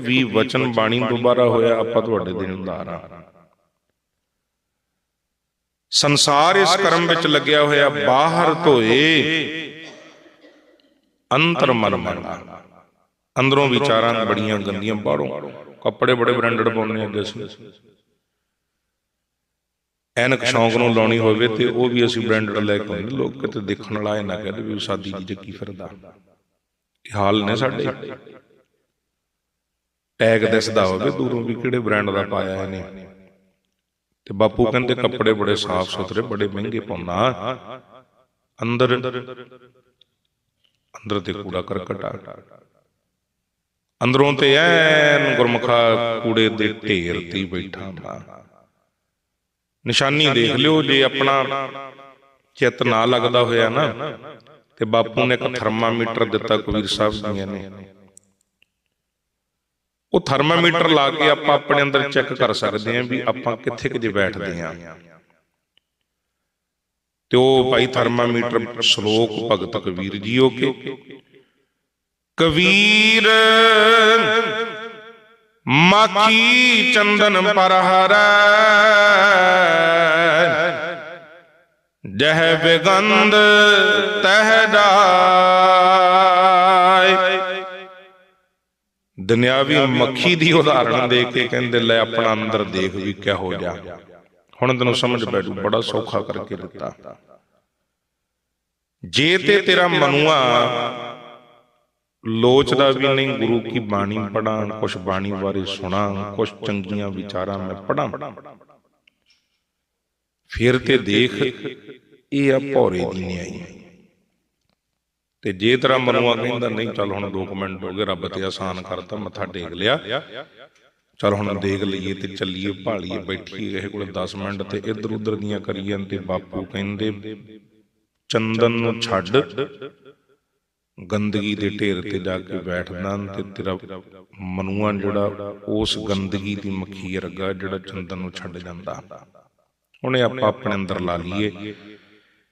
ਵੀ ਵਚਨ ਬਾਣੀ ਦੁਬਾਰਾ ਹੋਇਆ, ਆਪਾਂ ਤੁਹਾਡੇ ਦੇਣਦਾਰ ਆ। ਸੰਸਾਰ ਇਸ ਕਰਮ ਵਿੱਚ ਲੱਗਿਆ ਹੋਇਆ, ਬਾਹਰ ਧੋਏ, ਅੰਤਰ ਮਨ ਮੰਗਾ ਅੰਦਰੋਂ ਵਿਚਾਰਾਂ ਬੜੀਆਂ ਗੰਦੀਆਂ, ਬਾਹਰੋਂ ਕੱਪੜੇ ਬੜੇ ਬ੍ਰਾਂਡਡ ਪਾਉਂਦੇ ਅੱਗੇ ਅਸੀਂ। ਐਨਕ ਸ਼ੌਂਕ ਨੂੰ ਲਾਉਣੀ ਹੋਵੇ ਤੇ ਉਹ ਵੀ ਅਸੀਂ ਬ੍ਰਾਂਡਡ ਲੈ ਕੇ ਆਉਂਦੇ। ਲੋਕ ਕਿਤੇ ਦੇਖਣ ਵਾਲਾ ਇਹ ਨਾ ਕਹਦੇ ਵੀ ਉਹ ਸਾਦੀ ਜੀ ਚੱਕੀ ਫਿਰਦਾ। ਇਹ ਹਾਲ ਨੇ ਸਾਡੇ। ਟੈਗ ਦਿਸਦਾ ਹੋਵੇ, ਦੂਰੋਂ ਵੀ ਕਿਹੜੇ ਬ੍ਰਾਂਡ ਦਾ ਪਾਇਆ ਇਹਨੇ। ਤੇ ਬਾਪੂ ਕਹਿੰਦੇ ਕੱਪੜੇ ਬੜੇ ਸਾਫ਼ ਸੁਥਰੇ, ਬੜੇ ਮਹਿੰਗੇ ਪਾਉਂਦਾ। ਅੰਦਰ ਅੰਦਰ ਤੇ ਕੂੜਾ ਕਰਕਟ ਆ। ਅੰਦਰੋਂ ਤੇ ਐਨ ਗੁਰਮੁਖਾ ਕੂੜੇ ਦੇ ਢੇਰ ਤੇ ਬੈਠਾ ਹੁੰਦਾ ਨਿਸ਼ਾਨੀ ਦੇਖ ਲਿਓ, ਜੇ ਆਪਣਾ ਚਿੱਤ ਨਾ ਲੱਗਦਾ ਹੋਇਆ ਨਾ, ਤੇ ਬਾਪੂ ਨੇ ਇੱਕ ਥਰਮਾਮੀਟਰ ਦਿੱਤਾ ਕਬੀਰ ਸਾਹਿਬ ਜੀਆਂ ਨੇ। ਉਹ ਥਰਮਾਮੀਟਰ ਲਾ ਕੇ ਆਪਾਂ ਆਪਣੇ ਅੰਦਰ ਚੈੱਕ ਕਰ ਸਕਦੇ ਹਾਂ ਵੀ ਆਪਾਂ ਕਿੱਥੇ ਕਿਤੇ ਬੈਠਦੇ ਹਾਂ। ਤੇ ਉਹ ਭਾਈ ਥਰਮਾਮੀਟਰ ਸ਼ਲੋਕ ਭਗਤ ਕਬੀਰ ਜੀਓ ਕੇ ਕਬੀਰ ਮਾਖੀ ਚੰਦਨ ਪਰ ਹਰੈ ਜਹ ਬਿਗੰਧ ਤਹ ਦੁਨਿਆਵੀ ਮੱਖੀ ਦੀ ਉਦਾਹਰਣ ਦੇ ਕੇ ਕਹਿੰਦੇ ਲੈ ਆਪਣਾ ਅੰਦਰ ਦੇਖ ਵੀ ਕਿਆ ਹੋ ਜਾ ਹੁਣ ਤੈਨੂੰ ਸਮਝ ਬੈਠੂ ਬੜਾ ਸੌਖਾ ਕਰਕੇ ਦਿੱਤਾ। ਜੇ ਤੇ ਤੇਰਾ ਮਨੂਆ ਲੋਚਦਾ ਵੀ ਨਹੀਂ ਗੁਰੂ ਕੀ ਬਾਣੀ ਪੜਾਂ ਕੁਛ ਬਾਣੀ ਬਾਰੇ ਸੁਣਾ ਕੁਛ ਚੰਗੀਆਂ ਵਿਚਾਰਾਂ ਮੈਂ ਪੜਾਂ ਫਿਰ ਤੇ ਦੇਖ ਇਹ ਆ ਭੌਰੇ ਦੀ ਨਿਆਈ। ਤੇ ਜੇ ਤੇਰਾ ਮਨੂਆ ਕਹਿੰਦਾ ਨਹੀਂ ਚੱਲ ਹੁਣ 2 ਮਿੰਟ ਹੋ ਗਏ ਰੱਬ ਤੇ ਆਸਾਨ ਕਰਤਾ ਮੱਥਾ ਟੇਕ ਲਿਆ। ਚੱਲ ਹੁਣ ਦੇਖ ਲਈਏ ਤੇ ਚੱਲੀਏ ਭਾਲੀਏ ਬੈਠੀਏ ਇਹ ਕੋਲ 10 ਮਿੰਟ ਤੇ ਇੱਧਰ ਉੱਧਰ ਦੀਆਂ ਕਰੀਏ ਤੇ ਬਾਪੂ ਕਹਿੰਦੇ ਚੰਦਨ ਨੂੰ ਛੱਡ ਗੰਦਗੀ ਦੇ ਢੇਰ ਤੇ ਜਾ ਕੇ ਬੈਠਦਾ ਤੇ ਤੇਰਾ ਮਨੂਆ ਜਿਹੜਾ ਉਸ ਗੰਦਗੀ ਦੀ ਮੱਖੀ ਵਰਗਾ ਜਿਹੜਾ ਚੰਦਨ ਨੂੰ ਛੱਡ ਜਾਂਦਾ। ਉਹਨੇ ਆਪਾਂ ਆਪਣੇ ਅੰਦਰ ਲਾ ਲਈਏ।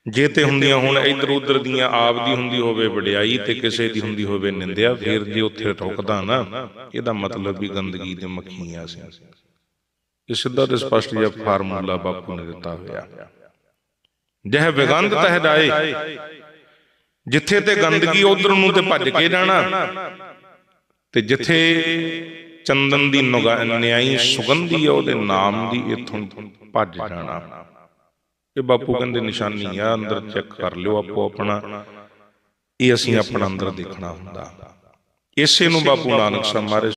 ਜੇ ਤੇ ਹੁੰਦੀਆਂ ਹੁਣ ਇੱਧਰ ਉੱਧਰ ਦੀਆਂ ਆਪ ਦੀ ਹੁੰਦੀ ਹੋਵੇ ਵਡਿਆਈ ਤੇ ਕਿਸੇ ਦੀ ਹੁੰਦੀ ਹੋਵੇ ਨਿੰਦਿਆ ਫਿਰ ਜੇ ਉੱਥੇ ਰੁਕਦਾ ਨਾ ਇਹਦਾ ਮਤਲਬ ਵੀ ਗੰਦਗੀ ਦੇ ਮੱਖੀਆਂ ਸੀ। ਇਹ ਸਿੱਧਾ ਤੇ ਸਪਸ਼ਟ ਜਿਹਾ ਫਾਰਮੂਲਾ ਬਾਪੂ ਨੇ ਦਿੱਤਾ ਹੋਇਆ। ਜਹ ਵਿਗੰਧ ਤਹ ਜਾਏ ਜਿੱਥੇ ਤੇ ਗੰਦਗੀ ਉਧਰ ਨੂੰ ਤੇ ਭੱਜ ਕੇ ਜਾਣਾ। ਤੇ ਜਿੱਥੇ ਚੰਦਨ ਦੀ ਨਿਆਈ ਸੁਗੰਧੀ ਆ ਉਹਦੇ ਨਾਮ ਦੀ ਇਥੋਂ ਭੱਜ ਜਾਣਾ। ਇਹ ਬਾਪੂ ਕਹਿੰਦੇ ਨਿਸ਼ਾਨੀ ਆ, ਅੰਦਰ ਚੈੱਕ ਕਰ ਲਿਓ ਆਪੋ ਆਪਣਾ। ਇਹ ਅਸੀਂ ਆਪਣਾ ਅੰਦਰ ਦੇਖਣਾ ਹੁੰਦਾ। ਇਸੇ ਨੂੰ ਬਾਪੂ ਨਾਨਕ ਸਾਹਿਬ ਮਹਾਰਾਜ